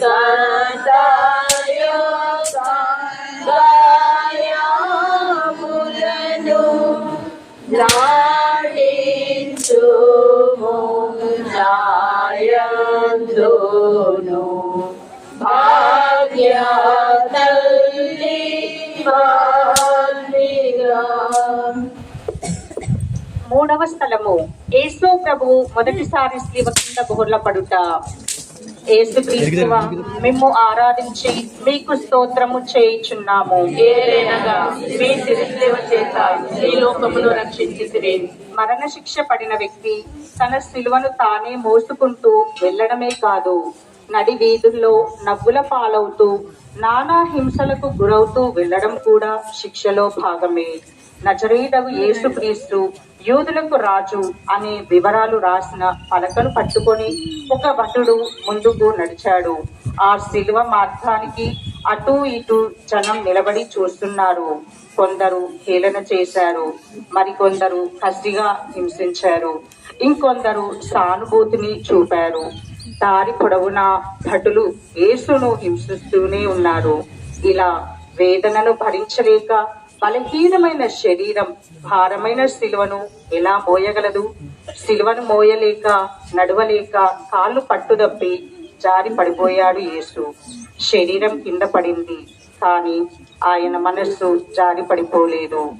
తల్లి మూడవ స్థలము. యేసు ప్రభువు మొదటిసారి శ్రీ వసంత బహుళ పడుట. యేసు క్రీస్తువా మేము ఆరాధించి మీకు స్తోత్రము చేయుచున్నాము. ఏలైనగా మీ సిరిసేవ చేత ఈ లోకమును రక్షించితిరి. మరణ శిక్ష పడిన వ్యక్తి తన శిలువను తానే మోసుకుంటూ వెళ్ళడమే కాదు నడి వీధుల్లో నవ్వుల పాలవుతూ నానా హింసలకు గురవుతూ వెళ్ళడం కూడా శిక్షలో భాగమే. నజరీడవు యేసుక్రీస్తు యూదులకు రాజు అనే వివరాలు రాసిన పలకను పట్టుకొని ఒక భటుడు ముందుకు నడిచాడు. ఆ శిలువ మార్గానికి అటూ ఇటూ జనం నిలబడి చూస్తున్నారు. కొందరు హేళన చేశారు. మరికొందరు కసిగా హింసించారు. ఇంకొందరు సానుభూతిని చూపారు. దారి పొడవునా భటులు యేసును హింసిస్తూనే ఉన్నారు. ఇలా వేదనను భరించలేక బలహీనమైన శరీరం భారమైన శిలువను ఎలా మోయగలదు? శిలువను మోయలేక నడవలేక కాళ్ళు పట్టుదప్పి జారి పడిపోయాడు యేసు. శరీరం కింద పడింది కానీ ఆయన మనస్సు జారి పడిపోలేదు.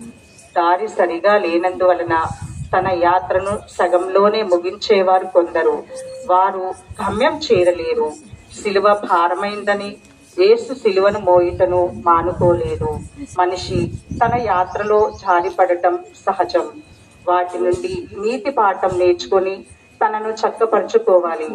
దారి సరిగా లేనందువలన తన యాత్రను సగంలోనే ముగించేవారు కొందరు. వారు గమ్యం చేరలేరు. శిలువ భారమైందని ఏసు సిలువను మోయుటను మానుకోలేదు. మనిషి తన యాత్రలో జారిపడటం సహజం. వాటి నుండి నీతి పాఠం నేర్చుకొని తనను చక్కపరుచుకోవాలి.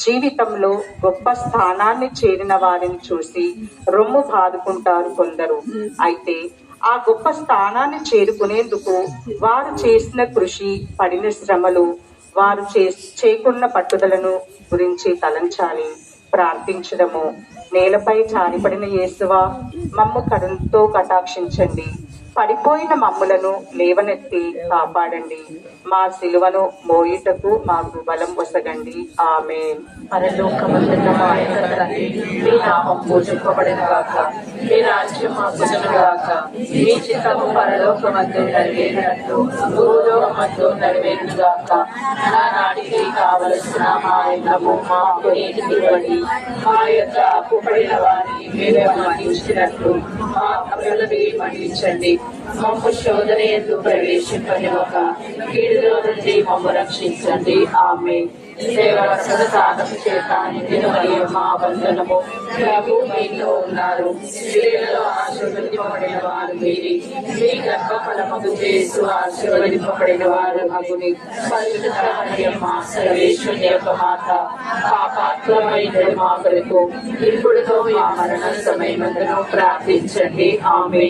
జీవితంలో గొప్ప స్థానాన్ని చేరిన వారిని చూసి రొమ్ము బాదుకుంటారు కొందరు. అయితే ఆ గొప్ప స్థానాన్ని చేరుకునేందుకు వారు చేసిన కృషి పడిన శ్రమలు వారు చే చేకున్న పట్టుదలను గురించి తలంచాలి. ప్రార్థించడము. నేలపై జారిపడిన యేసువా మమ్ము కరుణతో కటాక్షించండి. పడిపోయిన మమ్ములను లేవనెత్తి కాపాడండి. మా సిలువను మోయుటకు మాకు బలం వసగండి. ఆమె పరలోకమందున్న మా యొక్క తండ్రి మీ నామం పూజింపబడిన గాక మీ రాజ్యం మాకును గాక మీ చిత్తము పరలోకమందు నెరవేరినట్టు భూలోకమందు నెరవేరును గాక నా నాటికి కావలసిన మా ఇళ్ళము మా యొక్క అప్పుపడిన వారిని మీరే మన్నించినట్లు మా అప్పులని మరణించండి మమ్మ శోధన ఎందు ఒక కీడులో నుండి మమ్మ రక్షించండి. ఆమె సేవరక్షణ సాధన చేత నితిన మరియు మా బంధనము ప్రభు మీలో ఉన్నారు స్త్రీలలో ఆశీర్వదింపబడిన వారు మీరి మీ గర్భఫలముకు చేసు ఆశీర్వదింపబడిన వారు అగుని పరిశుద్ధ మరియమ్మ సర్వేశ్వరి యొక్క మాత పాపాత్మైన మా కొరకు ఇప్పుడు మా మరణ సమయమందును ప్రార్థించండి ఆమె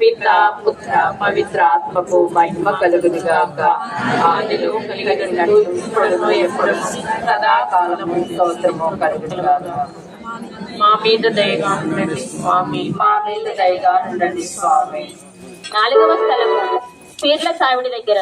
పిత పుత్ర పవిత్ర ఆత్మకు మహిమ కలుగును గాక ఆదిలో కలిగినట్టు ఇప్పుడును ఎప్పుడు సదాకాలము స్తోత్రము కలుగును గాక మా మీద దయగా ఉండండి స్వామి మా మీద దయగా ఉండండి స్వామి. నాలుగవ స్థలము పీర్ల సావిడి దగ్గర.